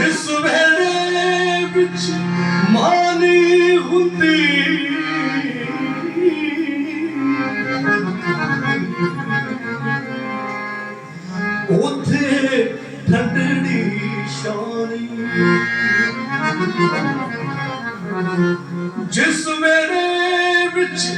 ਜਿਸ ਵੇਲੇ ਵਿੱਚ ਮਾਨੀ ਹੁੰਦੀ। ਉਥੇ ਠੰਡੜੀ ਸ਼ਾਨੀ ਜਿਸ ਵੇਲੇ ਵਿੱਚ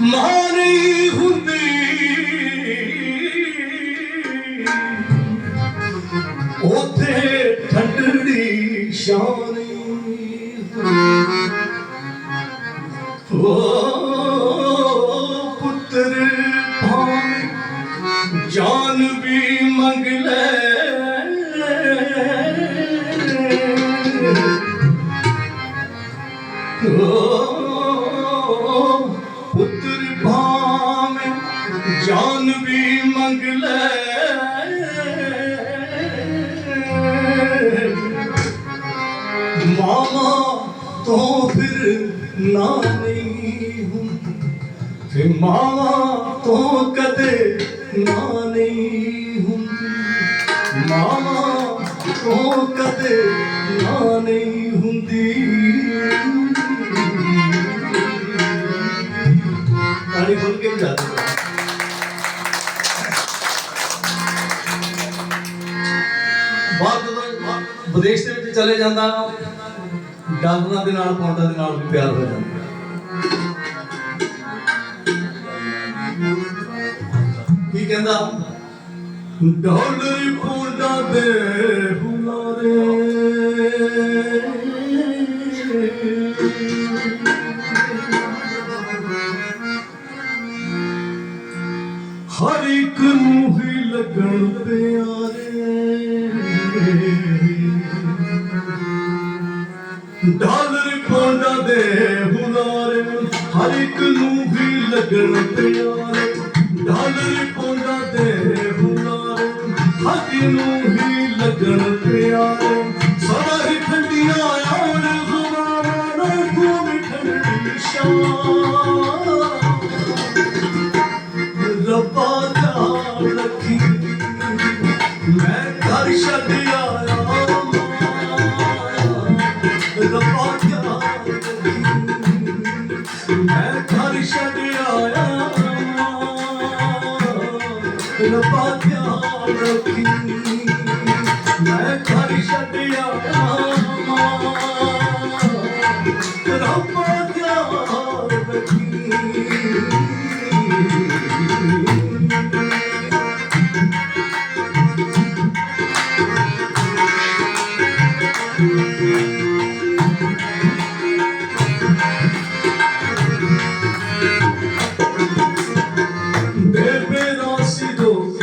ਮਾਨੀ ਹੁੰਦੀ। ਉਥੇ ਠੰਡੜੀ ਸ਼ਾਨੀ ਓ ਪੁੱਤਰ ਭਾਵੇਂ ਜਾਨ ਵੀ ਮੰਗ ਲੈ ਪੁੱਤਰ ਭਾਵੇਂ ਜਾਨ ਵੀ ਮੰਗ ਲੈ ਤੋਂ ਫਿਰ ਨਾ ਨਹੀਂ ਹੁੰਦੀ ਫਿਰ ਮਾਮਾ ਤੋਂ ਕਦੇ ਨਾ ਨਹੀਂ ਹੁੰਦੀ ਮਾਮਾ ਤੋਂ ਕਦੇ ਨਾ ਨਹੀਂ ਹੁੰਦੀ ਤਾੜੀ ਬੋਲ ਕੇ ਬਜਾ ਦੇ ਬਾਅਦ ਜਦੋਂ ਵਿਦੇਸ਼ ਦੇ ਵਿੱਚ ਚਲੇ ਜਾਂਦਾ ਡਾਲਰਾਂ ਦੇ ਨਾਲ, ਪੌਂਡਾਂ ਦੇ ਨਾਲ ਵੀ ਪਿਆਰ ਹੋ ਜਾਂਦਾ ਕੀ ਕਹਿੰਦਾ? ਡਾਲਰ ਪੌਂਡਾਂ ਦੇ ਹੁਲਾਰੇ ਹਰ ਇੱਕ ਨੂੰ ਹੀ ਲੱਗਣ ਪਿਆਰੇ ਡਾਲਰ ਪੌਂਡਾਂ ਦੇ ਹੁਲਾਰੇ, ਹਰ ਇੱਕ ਨੂੰ ਵੀ ਲੱਗਣ ਪਿਆਰੇ ਡਾਲਰ ਪੌਂਡਾਂ ਦੇ ਹੁਲਾਰੇ, ਹਰ ਇੱਕ ਨੂੰ ਹੀ ਲੱਗਣ ਪਿਆਰੇ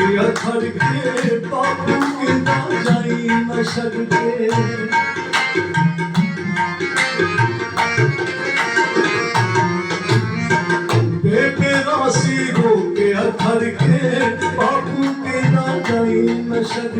ਦੋ ਕੇ ਅਖੜ ਕੇ ਬਾਪੂ ਕੇ ਨਾ ਜਾਈ ਨਾ ਛੱਡ ਕੇ ਬੇਬੇ ਰਾਸੀ ਦੋ ਕੇ ਅਖੜ ਕੇ ਬਾਪੂ ਕੇ ਨਾ ਜਾਈ ਨਾ ਛੱਡ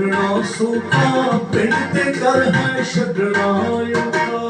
ਛੱਡਣਾ ਸੋਤਾ ਪਿੰਡ ਤੇ ਘਰ ਹੈ ਛੱਡਣਾ ਯੋਗਾ